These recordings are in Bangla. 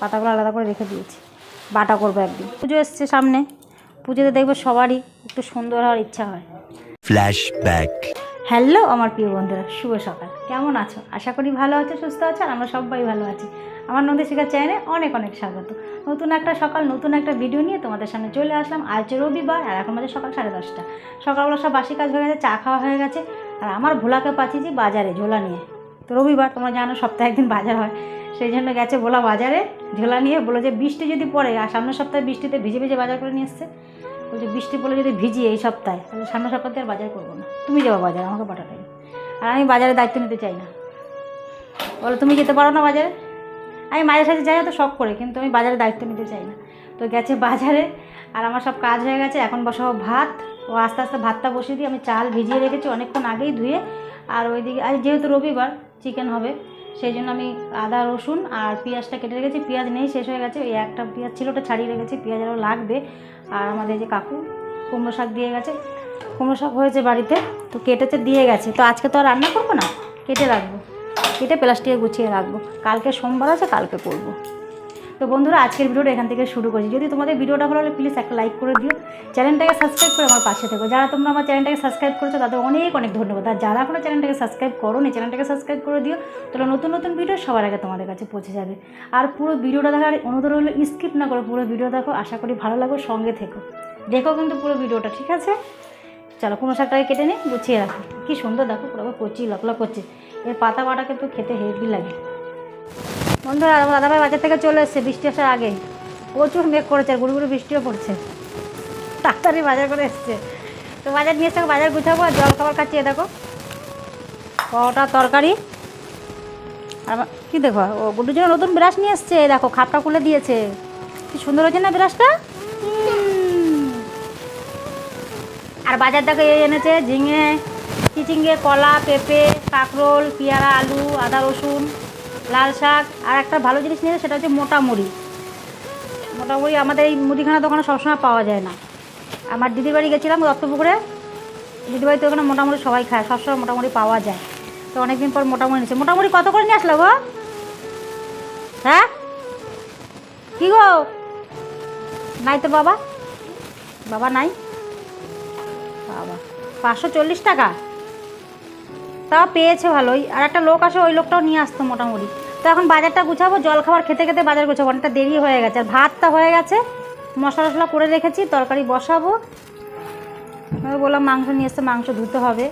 পাতাগুলো আলাদা করে রেখে দিয়েছি। বাটা করব একদিন। পুজো এসছে সামনে। পুজোতে দেখব সবারই একটু সুন্দর হওয়ার ইচ্ছা হয়। Flashback. হ্যালো আমার প্রিয় বন্ধুরা শুভ সকাল। কেমন আছো? আশা করি ভালো আছো সুস্থ আছো আর আমরা সবাই ভালো আছি। আমার নদী শিখার চ্যানেলে অনেক অনেক স্বাগত। নতুন একটা সকাল নতুন একটা ভিডিও নিয়ে তোমাদের সামনে চলে আসলাম। আজ রবিবার আর এখন বাজে সকাল সাড়ে দশটা। সকালবেলা সব বাসি কাজ হয়ে গেছে চা খাওয়া হয়ে গেছে আর আমার ভোলাকে পাঠিয়েছি বাজারে ঝোলা নিয়ে। তো রবিবার, তোমরা জানো সপ্তাহে একদিন বাজার হয়। সেই জন্য গেছে ভোলা বাজারে ঝোলা নিয়ে বলে যে বৃষ্টি যদি পড়ে, আর সামনের সপ্তাহে বৃষ্টিতে ভিজে ভিজে বাজার করে নিয়ে এসছে। বলছে, বৃষ্টি পড়লে যদি ভিজি এই সপ্তাহে, তাহলে সামনের সপ্তাহে আর বাজার করব না। তুমি যাব বাজার, আমাকে পাঠাতে আর আমি বাজারে দায়িত্ব নিতে চাই না। বলো, তুমি যেতে পারো না বাজারে? আমি মাঝে সাঝে যাই তো শখ করে, কিন্তু আমি বাজারে দায়িত্ব নিতে চাই না। তো গেছে বাজারে, আর আমার সব কাজ হয়ে গেছে, এখন বসাবো ভাত। ও আস্তে আস্তে ভাতটা বসিয়ে দিয়ে আমি চাল ভিজিয়ে রেখেছি অনেকক্ষণ আগেই ধুয়ে। আর ওইদিকে, আজ যেহেতু রবিবার চিকেন হবে। সেই জন্য আমি আদা, রসুন আর পেঁয়াজটা কেটে রেখেছি। পেঁয়াজ নেই, শেষ হয়ে গেছে। ওই একটা পেঁয়াজ ছিল, ওটা ছাড়িয়ে রেখেছি। পেঁয়াজ আরও লাগবে। আর আমাদের যে কাকু, কুমড়ো শাক দিয়ে গেছে। কুমড়ো শাক হয়েছে বাড়িতে, তো কেটেছে, দিয়ে গেছে। তো আজকে তো আর রান্না করব না? কেটে রাখব। কেটে প্লাস্টিকে গুছিয়ে রাখব। কালকে সোমবার আছে, কালকে করব। তো বন্ধুরা, আজকের ভিডিওটা এখান থেকে শুরু করছি। যদি তোমাদের ভিডিওটা ভালো হলে প্লিজ একটা লাইক করে দিও। চ্যানেলটাকে সাবস্ক্রাইব করে আমার পাশে থেকো। যারা তোমরা আমার চ্যানেলটাকে সাবস্ক্রাইব করেছ, তাদের অনেক অনেক ধন্যবাদ। আর যারা এখনও চ্যানেলটাকে সাবস্ক্রাইব করো নি চ্যানেলটাকে সাবস্ক্রাইব করে দিও, তাহলে নতুন নতুন ভিডিও সবার আগে তোমাদের কাছে পৌঁছে যাবে। আর পুরো ভিডিওটা দেখার অনুরোধ হলো স্কিপ না করে পুরো ভিডিও দেখো। আশা করি ভালো লাগো, সঙ্গে থেকো। দেখো কিন্তু পুরো ভিডিওটা, ঠিক আছে? চলো, কোনো শাকটাকে কেটে নিই গুছিয়ে রাখো। কী সুন্দর দেখো, পুরো কচি লকলক করছে। এর পাতা বাটা কিন্তু খেতে হেভি লাগে। বন্ধুরা দাদাভাই বাজার থেকে চলে এসছে, বৃষ্টি আসার আগে। প্রচুর মেঘ করেছে আর গুড়ি গুড়ি বৃষ্টিও পড়ছে। তাড়াতাড়ি বাজার করে এসছে। তো বাজার নিয়ে এসে বাজার গুছাবো, আর জল খাবার খাচ্ছি দেখো। কটা তরকারি। আর কি দেখো, ও গুড্ডুর জন্য নতুন ব্রাশ নিয়ে এসছে দেখো, খাপটা খুলে দিয়েছে। কি সুন্দর হয়েছে না ব্রাশটা? আর বাজার দেখো এই এনেছে ঝিঙে, চিচিঙ্গে, কলা, পেঁপে, কাঁকরোল, পেয়ারা, আলু, আদা, রসুন। লাল শাক আর একটা ভালো জিনিস নিয়েছে সেটা হচ্ছে মোটা মুড়ি। মোটা মুড়ি আমাদের এই মুদিখানা দোকানে সবসময় পাওয়া যায় না। আমার দিদির বাড়ি গেছিলাম দত্তপুকুরে দিদির বাড়িতে ওখানে মোটামুটি সবাই খায়, সবসময় মোটামুটি পাওয়া যায়। তো অনেকদিন পর মোটামুটি নিচ্ছে মোটামুটি কত করে নিয়ে আসলো গো? হ্যাঁ? কি গো? নাই তো বাবা। বাবা নাই? বাবা। পাঁচশো চল্লিশ টাকা? তাও পেয়েছে ভালোই। আর একটা লোক আসে, ওই লোকটাও নিয়ে আসতো মোটামুটি তো এখন বাজারটা গুছাবো, জল খাবার খেতে খেতে বাজার গুছাবো, অনেকটা দেরি হয়ে গেছে। আর ভাতটা হয়ে গেছে, মশলা টশলা করে রেখেছি, তরকারি বসাবো। বললাম মাংস নিয়ে এসে মাংস ধুতে হবে।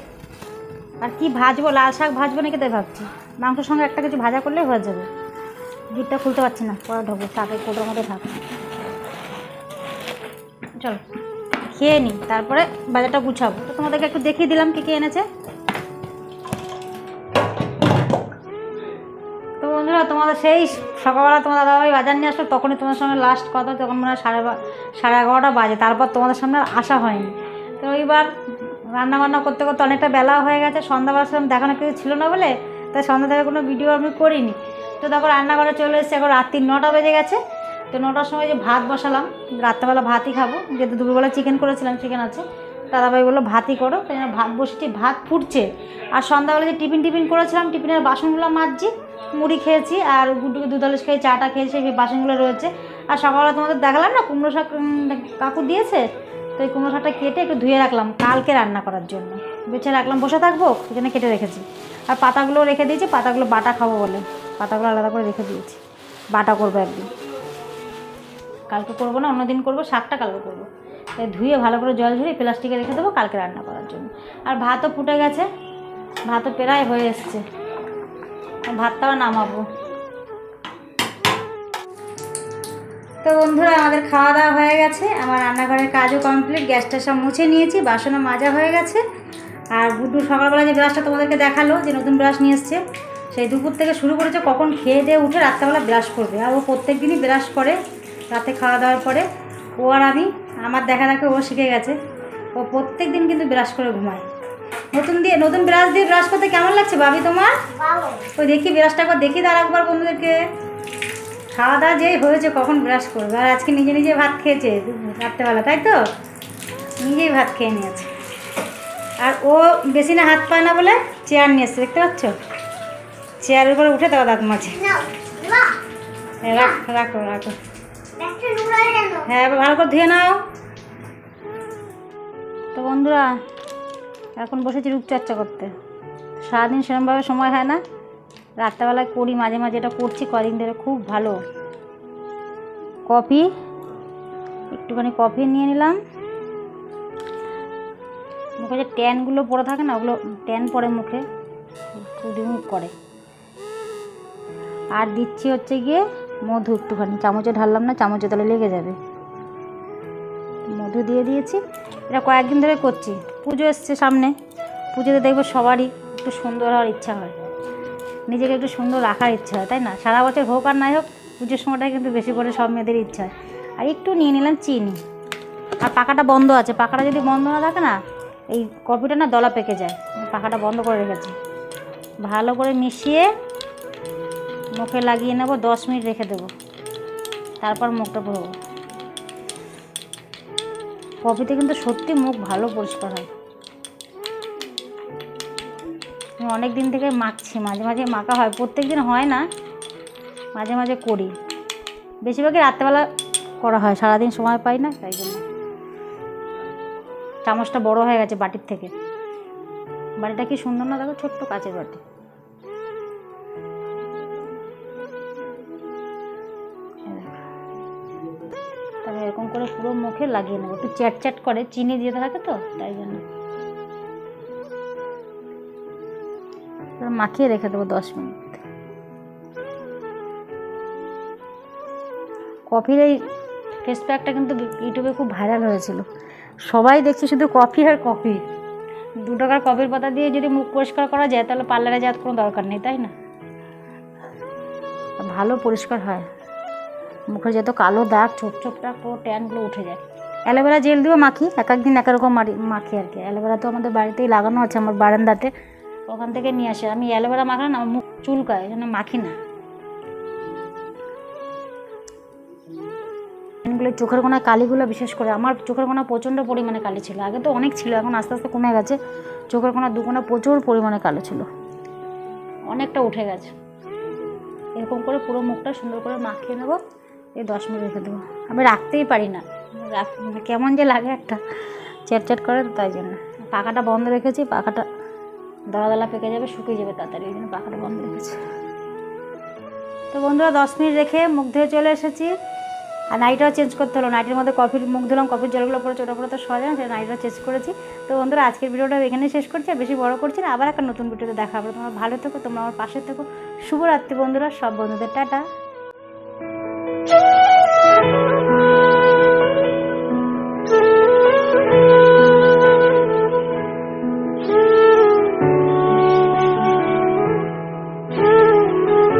আর কি ভাজবো, লাল শাক ভাজবো নাকি তাই ভাবছি। মাংসের সঙ্গে একটা কিছু ভাজা করলেই হয়ে যাবে। গিটটা খুলতে পারছি না, পরে ঢোকবো তাকে কোটোর মধ্যে থাক চলো, খেয়ে নিই তারপরে বাজারটা গুছাবো। তো তোমাদেরকে একটু দেখিয়ে দিলাম কী কী এনেছে। সেই সকালবেলা তোমার দাদাভাই বাজার নিয়ে আসলো, তখনই তোমার সঙ্গে লাস্ট কথা, তখন মনে হয় সাড়ে সাড়ে এগারোটা বাজে, তারপর তোমাদের সামনে আসা হয়নি। তো এইবার রান্না বান্না করতে করতে অনেকটা বেলা হয়ে গেছে সন্ধ্যাবেলা সেরকম দেখানো কিছু ছিল না বলে, তাই সন্ধ্যা থেকে কোনো ভিডিও আমি করিনি। তো তারপর রান্নাঘরে চলে এসেছি, এখন রাত্রি নটা বেজে গেছে। তো নটার সময় যে ভাত বসালাম, রাত্রেবেলা ভাতই খাব, যেহেতু দুপুরবেলা চিকেন করেছিলাম চিকেন আছে। দাদাভাই বলল, ভাতই করো তাই ভাত বসেছি, ভাত ফুটছে। আর সন্ধ্যাবেলা যে টিফিন টিফিন করেছিলাম টিফিনের বাসনগুলো মাজছি মুড়ি খেয়েছি আর গুড্ডুকে দুধালিশ খেয়ে, চাটা খেয়েছি সেই বাসনগুলো রয়েছে। আর সকালবেলা তোমাদের দেখালাম না, কুমড়ো শাক কাকু দিয়েছে? তো এই কুমড়ো শাকটা কেটে একটু ধুয়ে রাখলাম কালকে রান্না করার জন্য। বেছে রাখলাম, বসে থাকব জন্য কেটে রেখেছি। আর পাতাগুলো রেখে দিয়েছি, পাতাগুলো বাটা খাব বলে। পাতাগুলো আলাদা করে রেখে দিয়েছি। বাটা করব একদিন। কালকে করব না, অন্যদিন করব, শাকটা কালকে করব। ধুয়ে ভালো করে জল ঝরিয়ে প্লাস্টিকে রেখে দেবো কালকে রান্না করার জন্য। আর ভাতও ফুটে গেছে, ভাতও প্রায় হয়ে এসছে। ভাতটাও নামাবো। তো বন্ধুরা, আমাদের খাওয়া দাওয়া হয়ে গেছে। আমার রান্নাঘরের কাজও কমপ্লিট গ্যাসটা সব মুছে নিয়েছি, বাসনও মাজা হয়ে গেছে। আর গুড্ডু সকালবেলা যে ব্রাশটা তোমাদেরকে দেখাল, যে নতুন ব্রাশ নিয়ে এসছে, সেই দুপুর থেকে শুরু করেছে, কখন খেয়ে দিয়ে উঠে রাত্রেবেলা ব্রাশ করবে। আর ও প্রত্যেক দিনই ব্রাশ করে রাতে খাওয়া দাওয়ার পরে। ও আর আমি, আমার দেখা দেখে ও শিখে গেছে। ও প্রত্যেক দিন কিন্তু ব্রাশ করে ঘুমায়। নতুন দিয়ে নতুন ব্রাশ দিয়ে ব্রাশ করতে কেমন লাগছে ভাবি তোমার? ওই দেখি ব্রাশটা একবার দেখি তার একবার বন্ধুদেরকে। খাওয়া দাওয়া যেই হয়েছে কখন ব্রাশ করবে? আর আজকে নিজে নিজে ভাত খেয়েছে রাত্রেবেলা তাই তো? নিজেই ভাত খেয়ে নিয়েছে। আর ও বেশি না হাত পায় না বলে চেয়ার নিয়ে এসছে দেখতে পাচ্ছ? চেয়ারের উপরে উঠে দেওয়া দাঁত মাঝে। হ্যাঁ, রাখ- রাখো রাখো। হ্যাঁ ভালো করে ধুয়ে নাও। তো বন্ধুরা এখন বসেছি রূপচর্চা করতে। সারাদিন সেরকমভাবে সময় হয় না। রাত্রেবেলায় করি, মাঝে মাঝে এটা করছি, কদিন ধরে খুব ভালো। কফি, একটুখানি কফি নিয়ে নিলাম। মুখে যে ট্যানগুলো পড়ে থাকে না, ওগুলো ট্যান পড়ে মুখে রিমুভ করে। আর দিচ্ছি হচ্ছে গিয়ে মধু একটুখানি। চামচে ঢাললাম না, চামচে তাহলে লেগে যাবে। মধু দিয়ে দিয়েছি। এটা কয়েকদিন ধরে করছি। পুজো এসছে সামনে। পুজোতে দেখব সবারই একটু সুন্দর হওয়ার ইচ্ছা হয়। নিজেকে একটু সুন্দর রাখার ইচ্ছা হয়, তাই না? সারা বছর হোক আর নাই হোক, পুজোর সময়টা কিন্তু বেশি করে সব মেয়েদের ইচ্ছা হয়। আর একটু নিয়ে নিলাম চিনি। আর পাখাটা বন্ধ আছে। পাখাটা যদি বন্ধ না থাকে না, এই কফিটা না দলা পেকে যায়। পাখাটা বন্ধ করে রেখেছি। ভালো করে মিশিয়ে মুখে লাগিয়ে নেব, দশ মিনিট রেখে দেবো। তারপর মুখটা ধোবো। কফিতে কিন্তু সত্যি মুখ ভালো পরিষ্কার হয়। আমি অনেক দিন থেকে মাখছি, মাঝে মাঝে মাখা হয় প্রত্যেক দিন হয় না, মাঝে মাঝে করি। বেশিরভাগই রাত্রেবেলা করা হয়, সারাদিন সময় পাই না, তাই জন্য। চামচটা বড় হয়ে গেছে বাটির থেকে। বাড়িটা কি সুন্দর না দেখো? ছোট্ট কাচের বাটি। করে পুরো মুখে লাগিয়ে নেব। একটু চ্যাট চ্যাট করে, চিনি দিয়ে থাকে তো, তাই জন্য। মাখিয়ে রেখে দেবো দশ মিনিট। কফির এই ফেস প্যাকটা কিন্তু ইউটিউবে খুব ভাইরাল হয়েছিল। সবাই দেখছে শুধু কফি আর কফি। দু টাকার কফির পাতা দিয়ে যদি মুখ পরিষ্কার করা যায়, তাহলে পার্লারে যাওয়ার কোনো দরকার নেই, তাই না? ভালো পরিষ্কার হয়। মুখে যত কালো দাগ, ছোপ ছোপ দাগ, পুরো ট্যানগুলো উঠে যায়। অ্যালোভেরা জেল দিয়েও মাখি, এক একদিন এক রকম মারি- মাখি আর কি। অ্যালোভেরা তো আমাদের বাড়িতেই লাগানো আছে, আমার বারান্দাতে। ওখান থেকে নিয়ে আসে। আমি অ্যালোভেরা মাখলে না, আমার মুখ চুলকায়, এই জন্য মাখি না। এগুলো চোখের কোনায় কালিগুলো বিশেষ করে, আমার চোখের কোনা প্রচণ্ড পরিমাণে কালি ছিল। আগে তো অনেক ছিল, এখন আস্তে আস্তে কমে গেছে। চোখের কোনা দুকোনা প্রচুর পরিমাণে কালো ছিল। অনেকটা উঠে গেছে। এরকম করে পুরো মুখটা সুন্দর করে মাখিয়ে নেব। এই দশ মিনিট রেখে দেবো। আমি রাখতেই পারি না। রাখ মানে কেমন যে লাগে একটা চ্যাট করে তো তাই জন্য। পাখাটা বন্ধ রেখেছি, পাখাটা দলা দলা পেকে যাবে, শুকিয়ে যাবে তাড়াতাড়ি ওই জন্য পাখাটা বন্ধ রেখেছি। তো বন্ধুরা, দশ মিনিট রেখে মুখ ধুয়ে চলে এসেছি। আর নাইটটাও চেঞ্জ করতে হলো। নাইটের মধ্যে কফির মুখ ধুলাম কফির জলগুলো পরে ছোটো পরে তো সরে না সেই নাইটটা চেঞ্জ করেছি। তো বন্ধুরা, আজকের ভিডিওটা এখানেই শেষ করছি। আর বেশি বড় করছি না, আবার একটা নতুন ভিডিওতে দেখা হবে। তোমরা ভালো থেকো, তোমরা আমার পাশে থেকো। শুভরাত্রি বন্ধুরা, সব বন্ধুদের টাটা।